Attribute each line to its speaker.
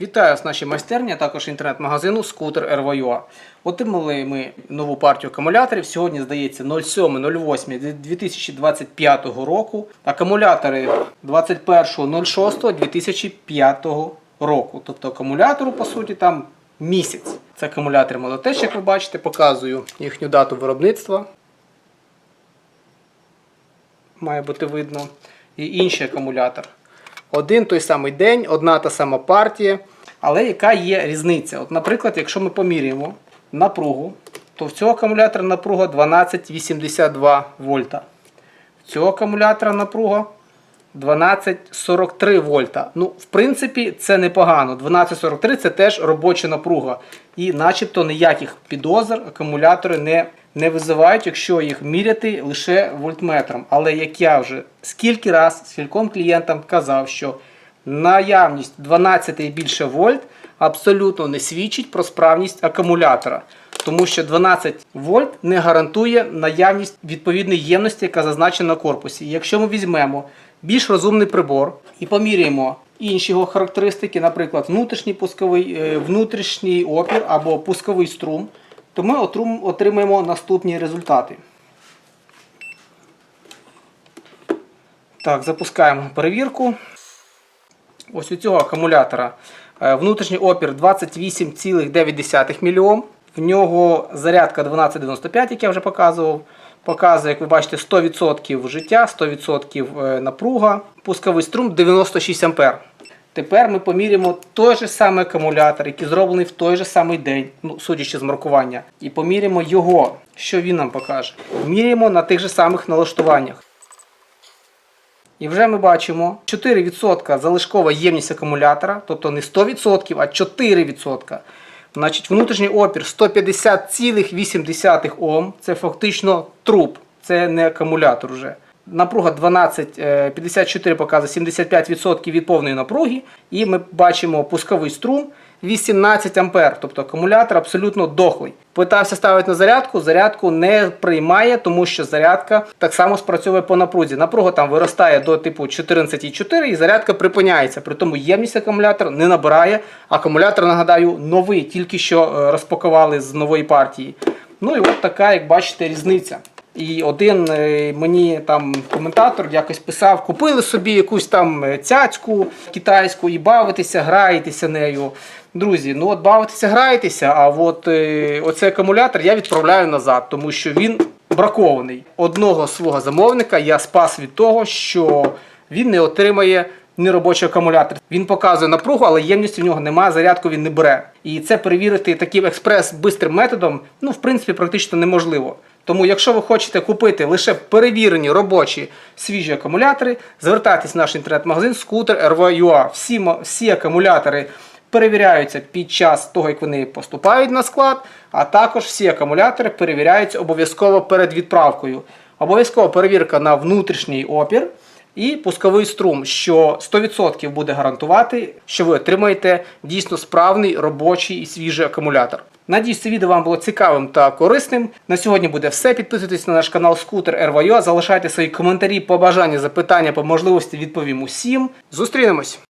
Speaker 1: Вітаю вас в нашій майстерні, а також інтернет-магазину Скутер RVUA. Отримали ми нову партію акумуляторів. Сьогодні, здається, 07.08.2025 року. Акумулятори 21.06.2005 року. Тобто акумулятору, по суті, там місяць. Це акумулятор Молотеч, як ви бачите, показую їхню дату виробництва. Має бути видно. І інший акумулятор. Один той самий день, одна та сама партія. Але яка є різниця? От, наприклад, якщо ми поміряємо напругу, то в цього акумулятора напруга 1282 вольта. В цього акумулятора напруга 1243 вольта. Ну, в принципі, це непогано. 1243 це теж робоча напруга. І начебто ніяких підозр акумулятори не, не визивають, якщо їх міряти лише вольтметром. Але як я вже скільки раз скільком клієнтам казав, що наявність 12 і більше вольт абсолютно не свідчить про справність акумулятора. Тому що 12 вольт не гарантує наявність відповідної ємності, яка зазначена на корпусі. Якщо ми візьмемо більш розумний прибор і поміряємо інші його характеристики, наприклад, внутрішній пусковий, е, внутрішній опір або пусковий струм, то ми отримаємо наступні результати. Так, запускаємо перевірку. Ось у цього акумулятора е, внутрішній опір 28,9 мОм. В нього зарядка 1295, як я вже показував. Показує, як ви бачите, 100% життя, 100% е, напруга. Пусковий струм 96 А. Тепер ми поміряємо той же самий акумулятор, який зроблений в той же самий день, ну, судячи з маркування. І поміряємо його, що він нам покаже. Міряємо на тих же самих налаштуваннях. І вже ми бачимо 4% залишкова ємність акумулятора, тобто не 100%, а 4%. Значить, внутрішній опір 150,8 Ом. Це фактично труп, це не акумулятор вже. Напруга 12,54 показує 75% від повної напруги. І ми бачимо пусковий струм 18 А. Тобто акумулятор абсолютно дохлий. Питався ставити на зарядку, зарядку не приймає, тому що зарядка так само спрацьовує по напрузі. Напруга там виростає до типу 14,4 і зарядка припиняється. При тому ємність акумулятора не набирає. Акумулятор, нагадаю, новий, тільки що е, розпакували з нової партії. Ну і от така, як бачите, різниця. І один е, мені там коментатор якось писав: купили собі якусь там е, цяцьку китайську і бавитеся, граєтеся нею. Друзі, ну от бавитеся, граєтеся, а от е, оцей акумулятор я відправляю назад, тому що він бракований. Одного свого замовника я спас від того, що він не отримає неробочий акумулятор. Він показує напругу, але ємності в нього немає, зарядку він не бере. І це перевірити таким експрес-бистрим методом, ну, в принципі, практично неможливо. Тому, якщо ви хочете купити лише перевірені робочі свіжі акумулятори, звертайтесь в наш інтернет-магазин Scooter RV.ua. Всі, всі акумулятори перевіряються під час того, як вони поступають на склад, а також всі акумулятори перевіряються обов'язково перед відправкою. Обов'язкова перевірка на внутрішній опір і пусковий струм, що 100% буде гарантувати, що ви отримаєте дійсно справний робочий і свіжий акумулятор. Надіюсь, це відео вам було цікавим та корисним. На сьогодні буде все. Підписуйтесь на наш канал Скутер РВО, залишайте свої коментарі, побажання, запитання по можливості відповім усім. Зустрінемось!